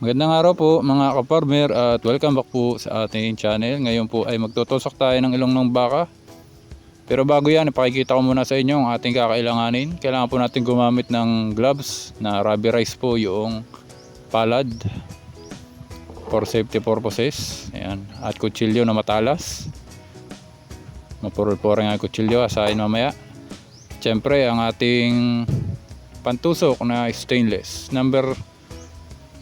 Magandang araw po mga kaparmer at welcome back po sa ating channel. Ngayon po ay magtutusok tayo ng ilong ng baka. Pero bago yan, ipakikita ko muna sa inyo ang ating kakailanganin. Kailangan po natin gumamit ng gloves na rubberized po yung palad for safety purposes. Ayan. At kutsilyo na matalas. Mapurol-puring ang kutsilyo, asahin mamaya. Siyempre, ang ating pantusok na stainless. Number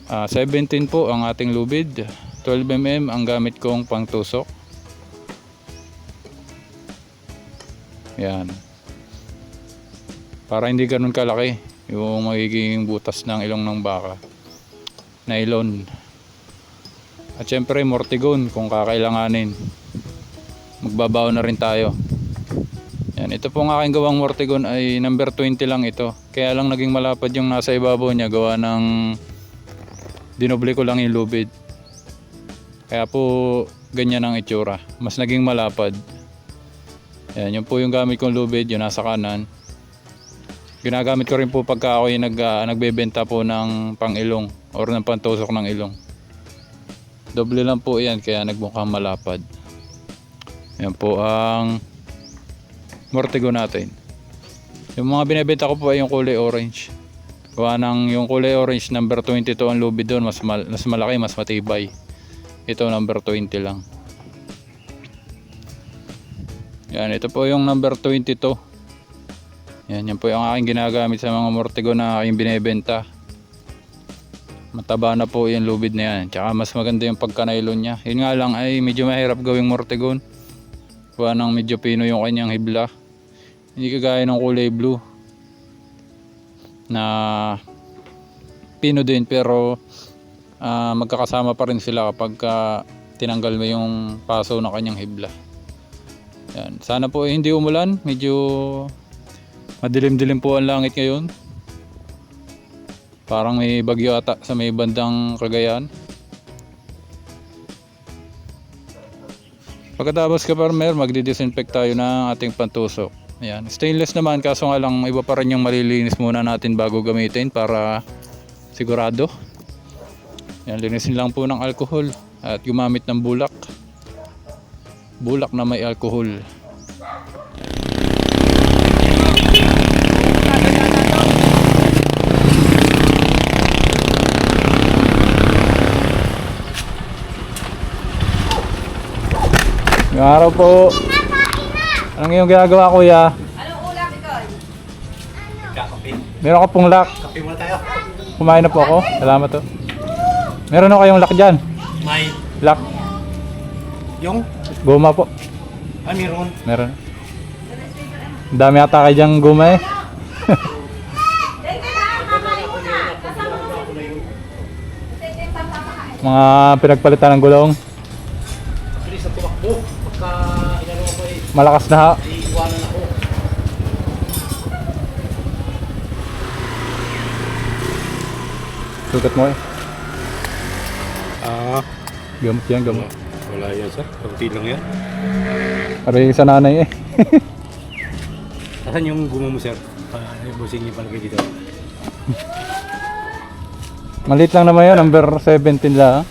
Ah, 17 po ang ating lubid. 12mm ang gamit kong pangtusok. Yan. Para hindi ganun kalaki yung magiging butas ng ilong ng baka. Nylon. At syempre mortigon kung kakailanganin. Magbabaw na rin tayo. Yan, ito pong aking gawang mortigon ay number 20 lang ito. Kaya lang naging malapad yung nasa ibabaw niya gawa ng dinoble ko lang yung lubid. Kaya po ganyan ang itsura. Mas naging malapad. Yan, yun po yung gamit kong lubid, yung nasa kanan. Ginagamit ko rin po pagka ako yung nag, ah, nagbebenta po ng pang-ilong or ng pantusok ng ilong. Doble lang po yan kaya nagmukhang malapad. Yan po ang mortigo natin. Yung mga binebenta ko po ay yung kulay orange. Gawa ng yung kulay orange number 22 ang lubid doon mas, mal- mas malaki mas matibay. Ito number 20 lang. Yan ito po yung number 22. Yan yan po yung aking ginagamit sa mga mortigo na aking binebenta. Mataba na po yung lubid na yan. Tsaka mas maganda yung pagka-nylon niya. Yun nga lang ay medyo mahirap gawing mortigon. Gawa ng medyo pino yung kanyang hibla. Hindi kagaya ng kulay blue na pino din pero ah, magkakasama pa rin sila kapag ah, tinanggal mo yung paso ng kanyang hibla. Yan. Sana po eh, hindi umulan. Medyo madilim-dilim po ang langit ngayon. Parang may bagyo ata sa may bandang Cagayan. Pagkatapos ka farmer, magdi-disinfect tayo ng ating pantusok. Ayan. Stainless naman, kaso nga lang iba pa rin yung malilinis muna natin bago gamitin para sigurado. Ayan, linisin lang po ng alcohol at gumamit ng bulak. Bulak na may alcohol. Yung araw po. Anong iyong ginagawa kuya? Anong ulam ito? Kakape. Meron ka pong lock. Kape muna tayo. Kumain na po ako. Salamat to. Meron ako kayong lock dyan. May Lock. yung Guma po. ah, meron. Meron. Dami ata kayo dyang guma eh. Mga pinagpalitan ng gulong. Malakas na ha. Sukat mo eh. Ah, Gamot yan, gamot. wala yan sir. Kaunti lang yan. Aray sa nanay eh. Asan yung guma mo sir? Ah, yung busing yung palagay dito. Maliit lang naman yun, number 17 lang.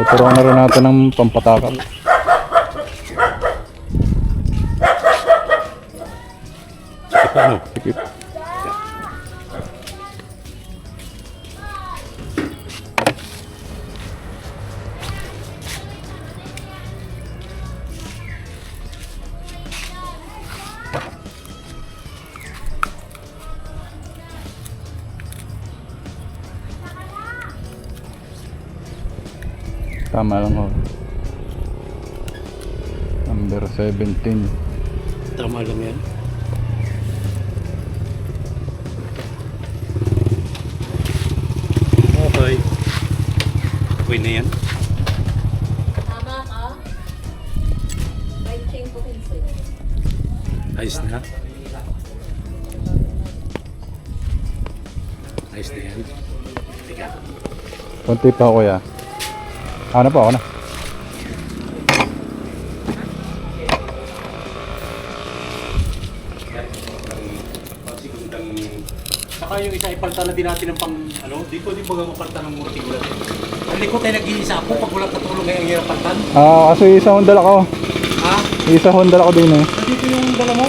Tuturuan na rin natin ng pampatakan. Tama lang ho. Number 17. Tama lang yan. Okay. Okay na yan. Tama ka. May chain po. Ayos na. Ayos na yan. Tiga. Konti pa kuya. Ako na po, ako na. Saka yung isa ipalta na din natin ng pang ano, di ko di pag mapalta ng murti ulan. Ang likod tayo nag-iisa ako pag walang katulong ngayon ang hirap. Ah, kaso isa hong dala ko. Ha? Isa hong dala ko din eh. Nandito yung dala mo?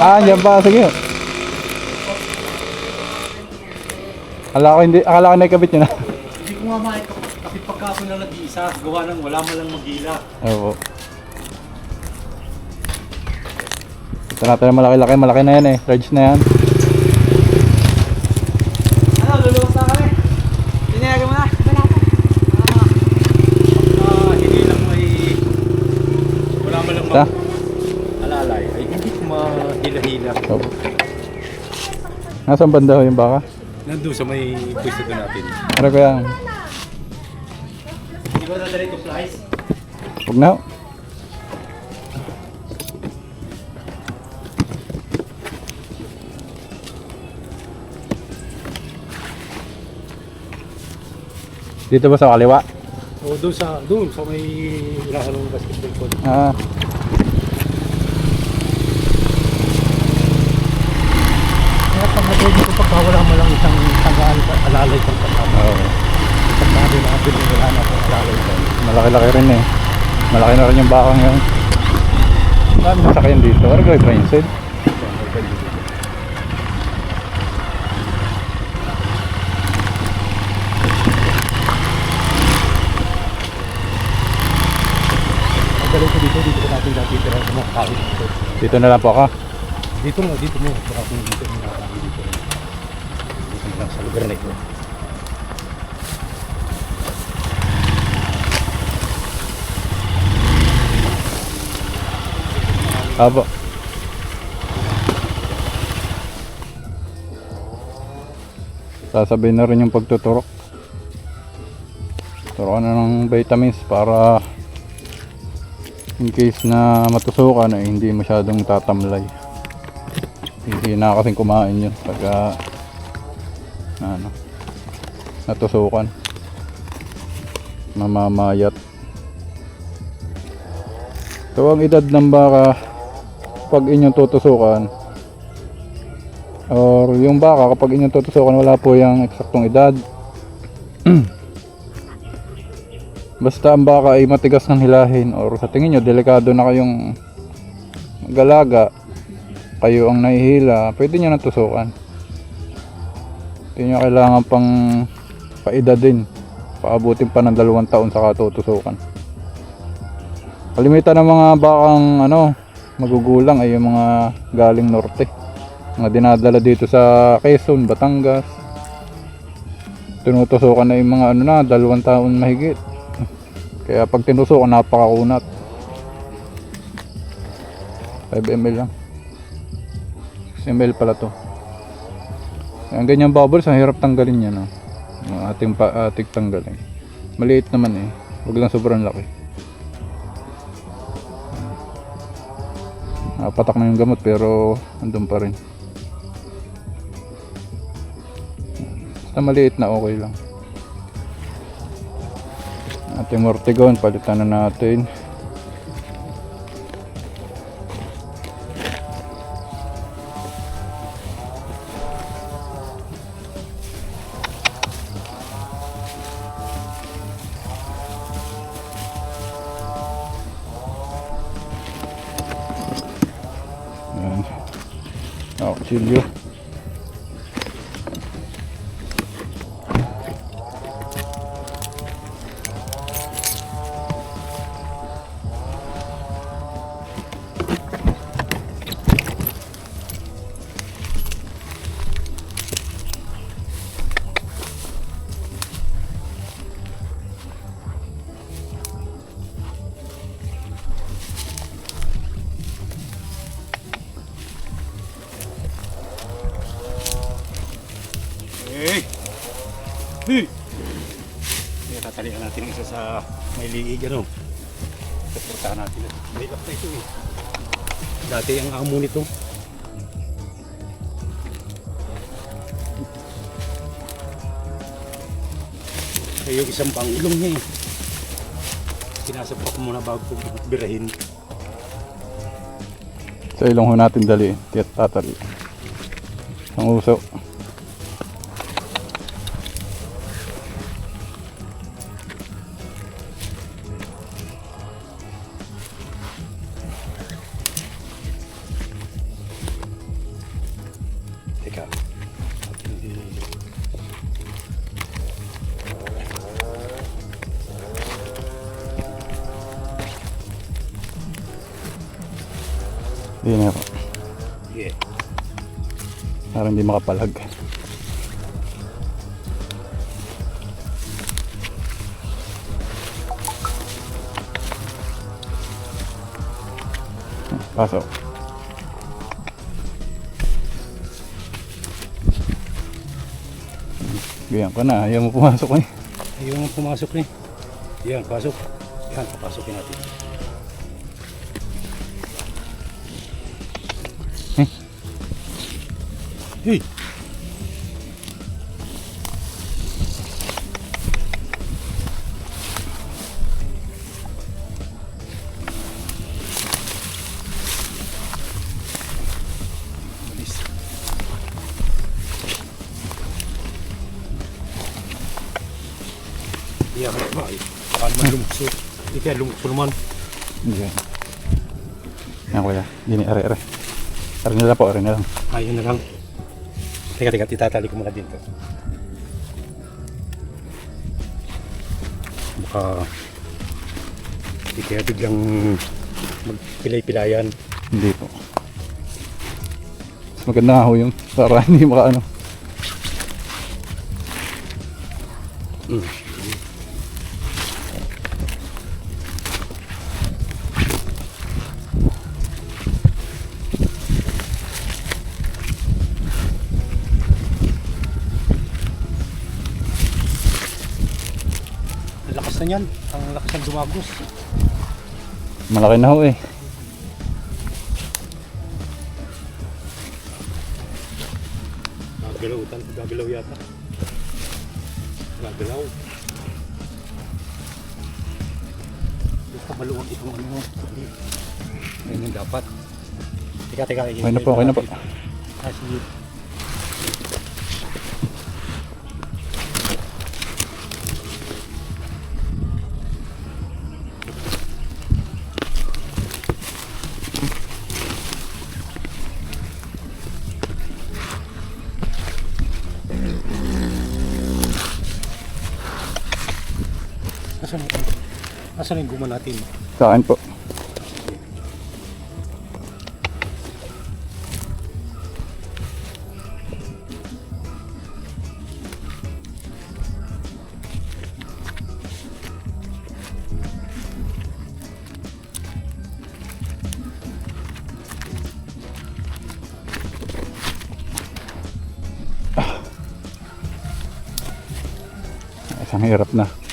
Ah, dyan pa. Sige. Akala ko hindi, akala ko nakikabit yun ah. Hindi ko nga makikabit kapit pagka ako na nag-iisa, gawa ng wala man lang magila. Oo. Ito natin ang malaki-laki, malaki na yan eh. Large na yan. Ano, luluwas na kami. Tinayagan mo na. Wala pa. Ah, hindi lang may... Wala lang Sa? alalay. Ay, hindi ko mahila-hila. Oo. Nasaan banda ho yung baka? Nandun sa may pwesto doon natin. Ano kaya? Hindi ko ito flies. Huwag na. Dito ba sa kaliwa? O doon sa, doon sa may ilahan ng basketball court. Ah, Kaya pag nag dito pagka wala mo lang isang tagaan alalay pang kasama. oo. Pag nabi natin wala na. Malaki-laki rin eh. Malaki na rin yung baka ngayon. Dami na sakyan dito. Ano gawin galing ko dito, dito ko natin natitira sa mga kawin dito. Dito na lang po ako. Dito mo, dito mo. Baka kung dito mo nakakawin dito. Dito lang sa lugar na ito. Apo. Sasabihin na rin yung pagtuturok. Turuan na ng vitamins para in case na matusukan ay hindi masyadong tatamlay. Hindi na kasing kumain yun pagka ano, natusukan. Mamamayat. So ang edad ng baka pag inyong tutusukan or yung baka kapag inyong tutusukan wala po yung eksaktong edad. Basta ang baka ay matigas ng hilahin or sa tingin nyo delikado na kayong galaga kayo ang nahihila pwede nyo nang tusukan. Hindi nyo kailangan pang paedad din. Paabutin pa ng dalawang taon sa tutusukan. Kalimitan ng mga bakang ano magugulang ay yung mga galing norte mga dinadala dito sa Quezon, Batangas. Tinutusukan na yung mga ano na dalawang taon mahigit. Kaya pag tinusukan napakakunat. 5 ml lang. 6 ml pala to. Ang ganyang bubbles ang hirap tanggalin yan no? Yung ating, pa, ating tanggalin. Maliit naman eh. Huwag lang sobrang laki Napatak na yung gamot pero andun pa rin. Basta maliit na okay lang. Ating mortigon, palitan na natin. Oh, Natin. May up na ito eh. Dati ang amo nito. Kaya yung isang pangilong niya eh. Sinasapak muna bago ko birahin. Sa ilong ho natin dali. Tiyat tatali. Ang uso. Hindi makapalag. Pasok. Ganyan ka na, ayaw mo pumasok eh. Ayaw nga pumasok eh. Yan, pasok. Yan, papasukin natin. Hey! Malis. Iya, ba? Paano man lumukso? Hindi kaya lumukso naman. Hindi yan. Yan kuya, gini, are, are. Are na lang po, Teka, teka, itatali ko muna dito. Baka hindi kaya biglang magpilay-pilayan. Hindi po. Mas maganda nga ho yung para hindi makaano. Mm. Ang lakas na yan. Ang lakas ng dumagos. Malaki na ho eh. Gagalaw, gagalaw yata. Gagalaw. Basta maluwag itong ano mo. Ayun yung dapat. Teka, teka. Okay na po, okay na po. Ah, sige. Asan yung, asan yung guma natin? Sa akin po. Isang hirap na.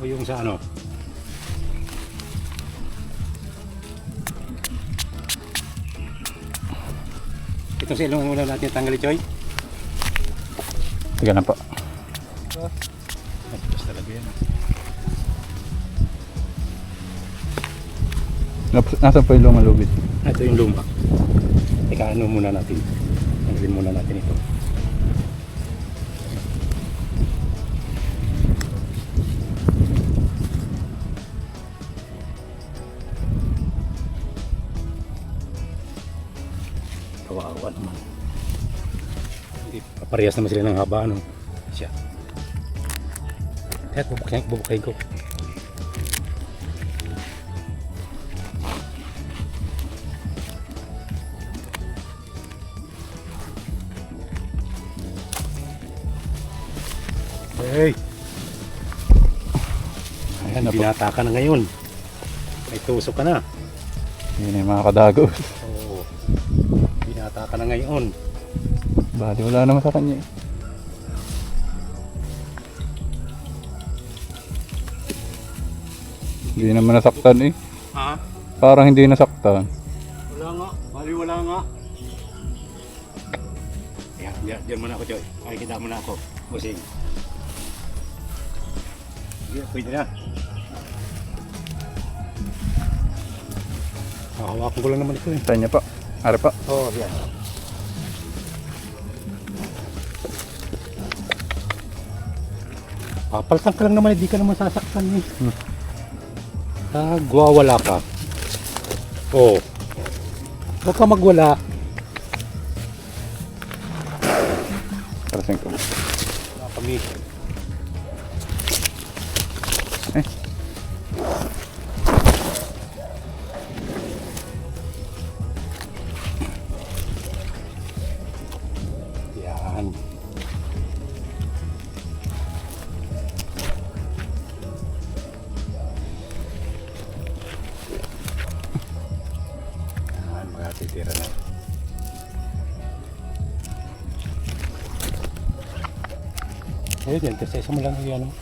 O yung sa ano? Ito sa ilong muna natin tanggalin, Choy. Sige na po. Matigas talaga yan. Nap- Nasaan po yung lumang lubid? Ah, Ito yung luma. Teka, ano muna natin. Tanggalin muna natin ito. Parehas naman sila ng haba, ano. Siya. Kaya bubukayin, bubukayin ko. Hey! Ayan na. Binata ka na ngayon. May tusok ka na. Yun yung mga kadagos. Oo. Binata ka na ngayon. Bali, wala naman sa kanya eh. Hindi naman nasaktan eh. Ha? Parang hindi nasaktan. Wala nga. Bali wala nga. Yan, yan, yan muna ako, Joy. Makikita mo na ako. Busing. Sige, pwede na. Hahawakan ko lang naman ito eh. Tayo niya pa. Ari pa. Oo, oh, yan. Papaltan ka lang naman, hindi ka naman sasaktan eh. Hmm. Ah, gwawala ka. Oo. Oh. Huwag ka magwala. Parasin ko. Wala kami. Ayun yan, kasi isa mo lang yan. oh.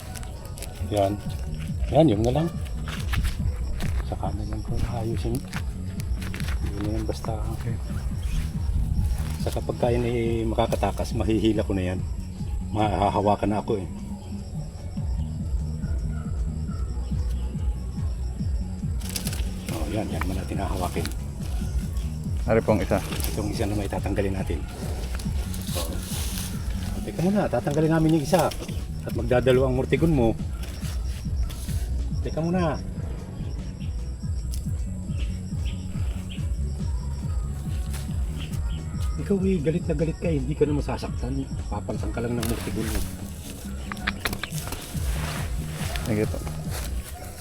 Yan. Yan, yung na lang. Saka na lang kung ayusin. Yun na yan basta. Okay. Sa kapag kain eh makakatakas, mahihila ko na yan. Mahahawakan na ako eh. Oh, yan, yan man natin hahawakin. Ari pong isa. Itong isa na may tatanggalin natin. So, teka muna, tatanggalin namin yung isa. At magdadalo ang mortigon mo. Teka muna. Ikaw eh, galit na galit ka eh. Hindi ka na masasaktan. Papalsan ka lang ng mortigon mo. Po.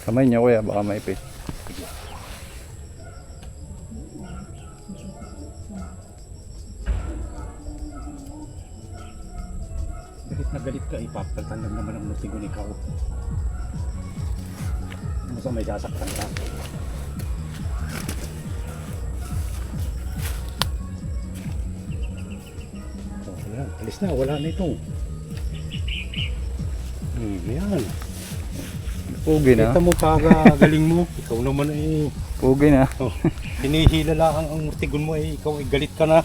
Kamay niya kuya, baka maipit. Mortigon ikaw. Ano sa may sasaktan ka? So, ayan, alis na, wala na ito. Hmm, yan. Pugi na. Kita mo kaga galing mo. Ikaw naman ay Pugi na. oh, hinihila lang ang mortigon mo ay ikaw ay galit ka na.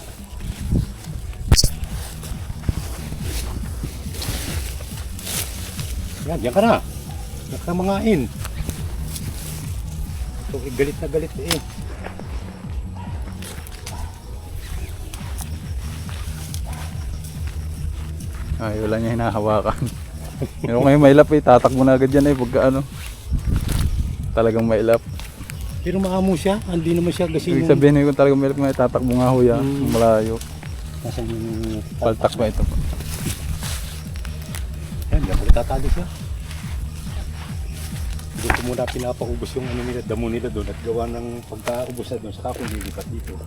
Yan, diyan ka na. Diyan ka mangain. Ikaw ay galit na galit eh. Ay, wala niya hinahawakan. Meron ngayon mailap eh, tatakbo na agad yan eh, pagka ano. Talagang mailap. Pero maamo siya, hindi naman siya kasi Ibig sabihin eh, kung talagang mailap nga, tatakbo nga ho yan, Hmm. malayo. Nasaan yung Paltak ba ito? Yan, diyan pala tatali siya. Doon ko muna pinapaubos yung ano nila, damo nila doon at gawa ng pagkaubos na doon, saka kung lilipat dito.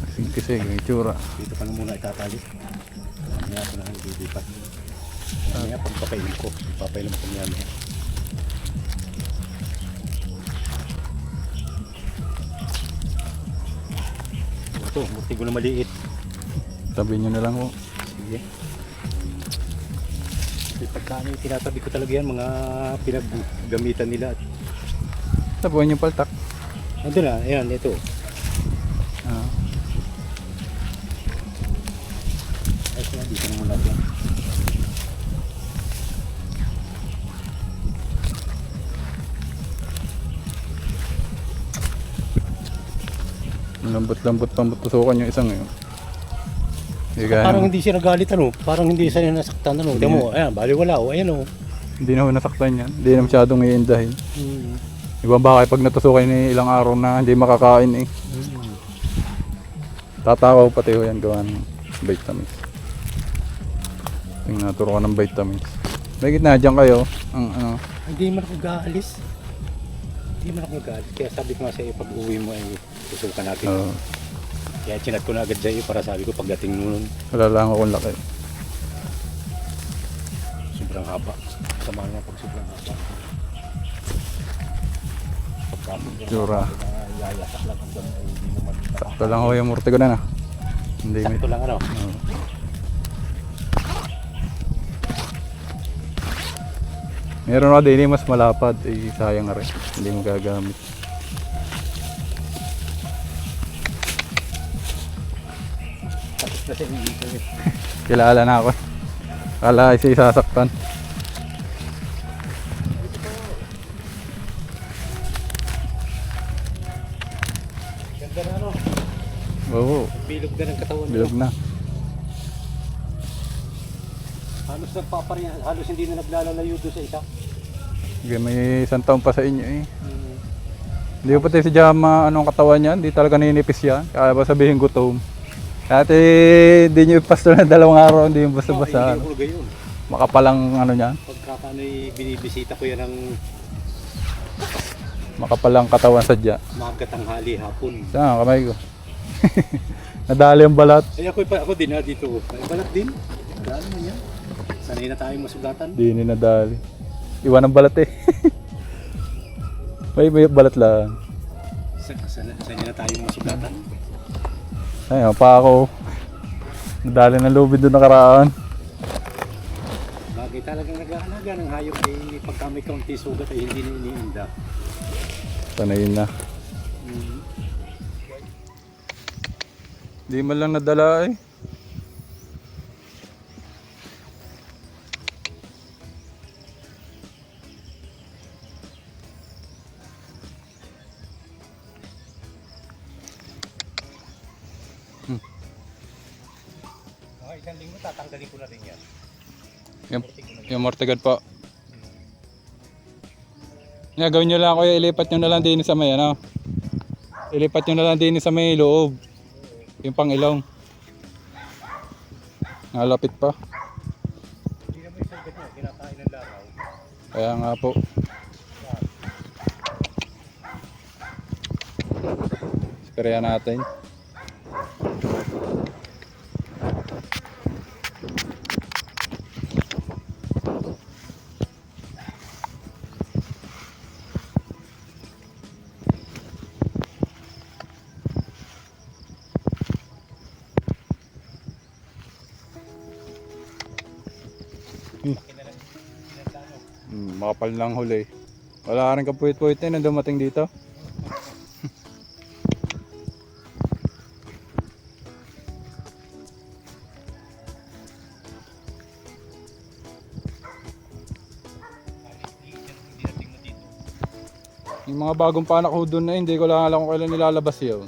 Kasi kasi, yung itsura. Dito ka na muna itatali. Mamaya ko na lilipat. Mamaya pagpapainom ko, papainom ko niya. mamaya. Ito, murti ko na maliit. Sabihin nyo na lang ho. Sige. Kasi pagka ano yung tinatabi ko talaga yan, mga pinaggamitan nila. Sabuhin yung paltak. Ando na, ayan, ito. Ah. Ay, dito na muna ito. Lambot-lambot pang tusukan yung isang yun. Hindi gaya Parang ng- hindi siya nagalit ano, parang hindi siya nasaktan ano. Tignan mo, ayan, bali wala oh, ayan oh. Hindi na ho nasaktan yan. Hindi na masyadong iindahin. Hmm. Iba ba kaya pag natusukan ni ilang araw na hindi makakain eh. Hmm. Tatakaw pati ho yan gawa ng vitamins. Tingnan naturo ko ng vitamins. May gitna dyan kayo. Ang ano. Hindi man ako gaalis. Hindi man ako gaalis. Kaya sabi ko nga sa iyo, pag uwi mo ay susukan natin. Uh, Kaya chinat ko na agad sa iyo para sabi ko pagdating nun, wala lang akong laki. sobrang haba. Sama naman pag sobrang haba. Na yayasak lang hanggang ay hindi naman Sakto lang ho yung murti ko na na. Hindi may... Sakto lang ano. Oo. Meron ako din mas malapad. Eh, sayang nga rin. Hindi mo gagamit. Eh. Kilala na ako. Kala isa isasaktan. Ganda na ano. Oo, Bilog na ng katawan. bilog na. Halos nagpapareha, halos hindi na naglalalayo doon sa isa. Sige, may isang taon pa sa inyo eh. Hmm. Hindi ko pati si Jama anong katawan niya. Hindi talaga ninipis yan. Kaya ba sabihin gutom. At eh, hindi nyo ipasto na dalawang araw. Hindi yung basta-basta. Hindi ano. ko gayon. Makapalang ano niya. Pagkakano'y binibisita ko yan ng Makapalang katawan sadya. magat tanghali hapon. Saan kamay ko? Nadali ang balat. Ay ako, ako din ha dito. Ay, balat din. Daan mo yan. Sanay na tayo masugatan. Di ni nadali. Iwan ang balat eh. may, may balat lang. San- Sanay, sanay na tayo masugatan. Ayun, pa ako. Nadali ng lubid doon nakaraan. Bagay talagang nag-aalaga ng hayop eh, pagka may kaunti sugat ay hindi na iniinda. Sanayin na. Mm. Di man lang nadala eh. Mga isang linggo tatanggalin ko na rin yan. Yung, yung mortigad po. Nga, gawin nyo lang kuya, ilipat nyo na lang din sa may ano. Ilipat nyo na lang din sa may loob. Yung pang ilong. Nalapit pa. Hindi naman yung sugat niya, kinakain ng laraw. Kaya nga po. Sprayan natin. Makapal lang huli. Wala rin kapuit-puit na dumating dito. Yung mga bagong panak ho doon na hindi ko lang alam kung kailan nilalabas yun.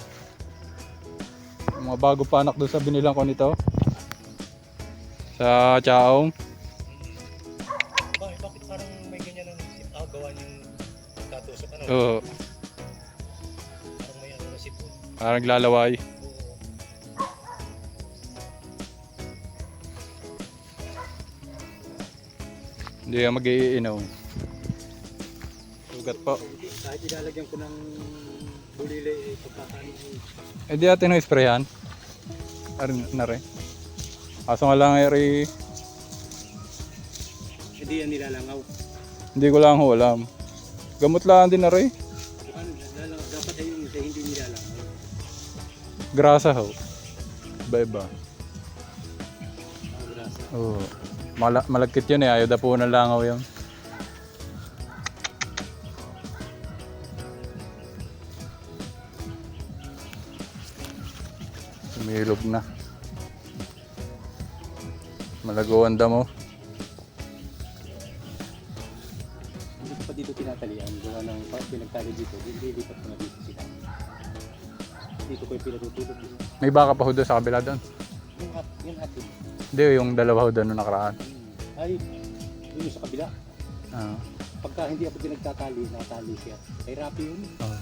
Yung mga bagong panak doon sa binilang ko nito. Sa Chaong. Oo, Parang may ano na sipon. parang naglalaway. Hindi ka mag-iinom. Sugat po. Kahit ilalagyan ko ng bulili eh, pagkakain eh. Eh di natin na sprayan. Arin na rin. Kaso nga lang eri, Hindi yan nilalangaw. hindi ko lang ho alam. Gamot din na rin. Dapat ay yung hindi nilalangaw. Grasa ho. Iba-iba. Oo. Mala malagkit yun eh. Ayaw na po ng langaw yun. Sumilog na. Malago ang damo. May baka pa ho doon sa kabila doon. yung, at, yung atin. Hindi, yung dalawa ho doon nung nakaraan. Hmm. Ay, yun yung sa kabila. Ah. Pagka hindi ako pinagtatali, natali siya. Kay Rapi yun. Oh.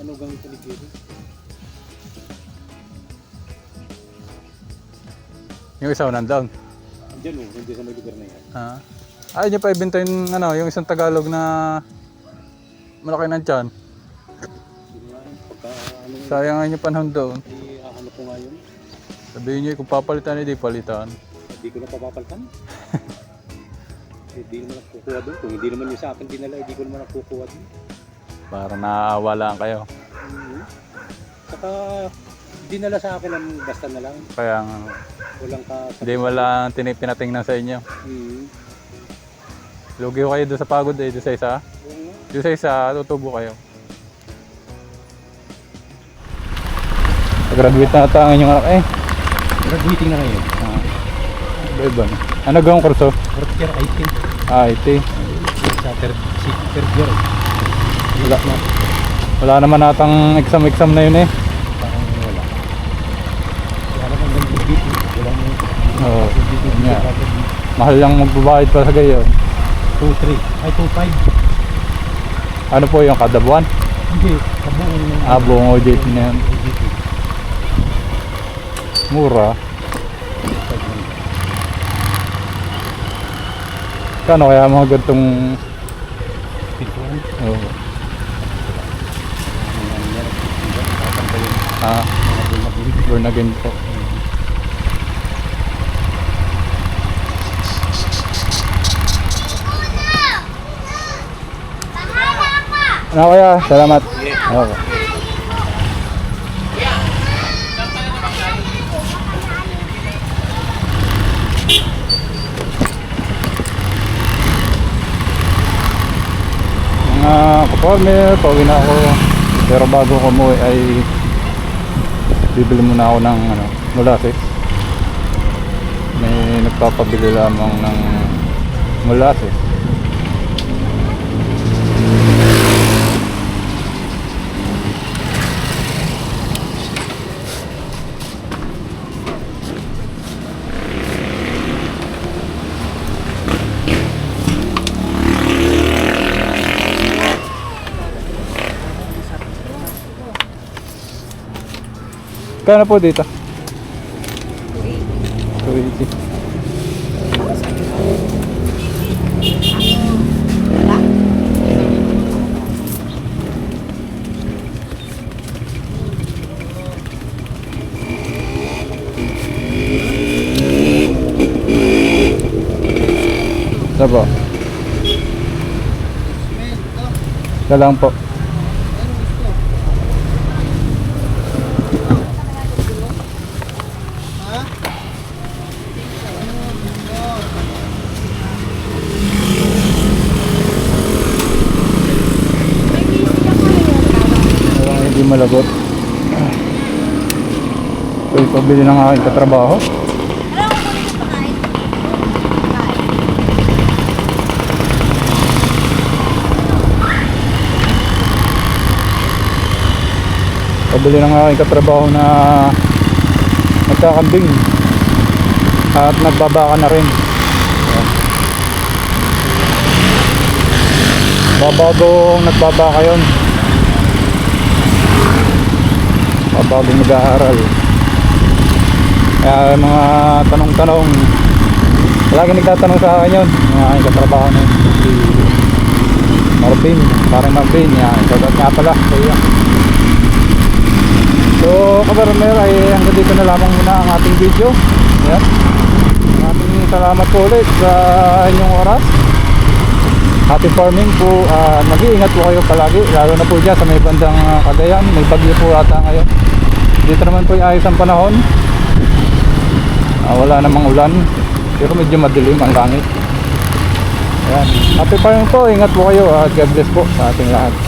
Manugang yung paligid. Yung isa ho nandun. Andiyan o, hindi sa may lugar na yan. Ah. Ayaw niya pa ibenta yung, ano, yung isang Tagalog na malaki ng tiyan. Ano Sayang nga yung panahon doon. Sabihin niyo kung papalitan, hindi palitan. Hindi ko na papapaltan. Hindi naman ako kukuha doon. Kung hindi naman yung sa akin dinala, hindi ko naman ako kukuha doon. Para naaawa lang kayo. Mhm. Saka dinala sa akin ang basta na lang. Kaya nga, Walang ka... hindi mo lang tinipinatingnan sa inyo. Mhm. Lugi ko kayo doon sa pagod eh, doon sa isa. Nga. Doon sa isa, tutubo kayo. Graduate na ata ang inyong anak eh. Graduating na ngayon. Ah, iba na. Ano gawang kurso? Fourth year, I think. Ah, IT. Sa third, third year. Wala, wala naman natang exam-exam na yun eh. Parang wala. Alam ang ganito dito. Wala mo. Oo. Mahal lang magbabayad pa sa gayon. 2-3. Ay, 2-5. Ano po yung kada buwan? Hindi. Kabuong. Ah, buong OJT na yan. Mura. Kano kaya mga gantong Pituan? Oo. Oh. Ah, burn again po. Ano kaya? Salamat. Yeah. Okay. Kapormer, pauwi na ako. Pero bago ko umuwi ay bibili muna ako ng ano, molasses. May nagpapabili lamang ng molasses. Kano po dito? 280. Ito po. Ito lang po. Parang hindi malagot. Ito yung pabili ng aking katrabaho. Pabili ng aking katrabaho na nagkakambing at nagbabaka na rin. Babagong nagbabaka yun. Babagong nag-aaral. Kaya mga tanong-tanong, lagi nagtatanong sa akin yun. Mga aking katrabaho na yun. Si Marvin, parang Marvin. Yan, sagot nga pala. Kaya. So, kabarmer ay hanggang dito na lamang muna ang ating video. Ayan. Maraming salamat po ulit sa inyong oras. Happy farming po. ah, mag-iingat po kayo palagi. Lalo na po dyan sa may bandang ah, Cagayan. May bagyo po ata ngayon. Dito naman po yung ayos ang panahon. Ah, wala namang ulan. Pero medyo madilim ang langit. Ayan. Happy farming po. Ingat po kayo. at God bless po sa ating lahat.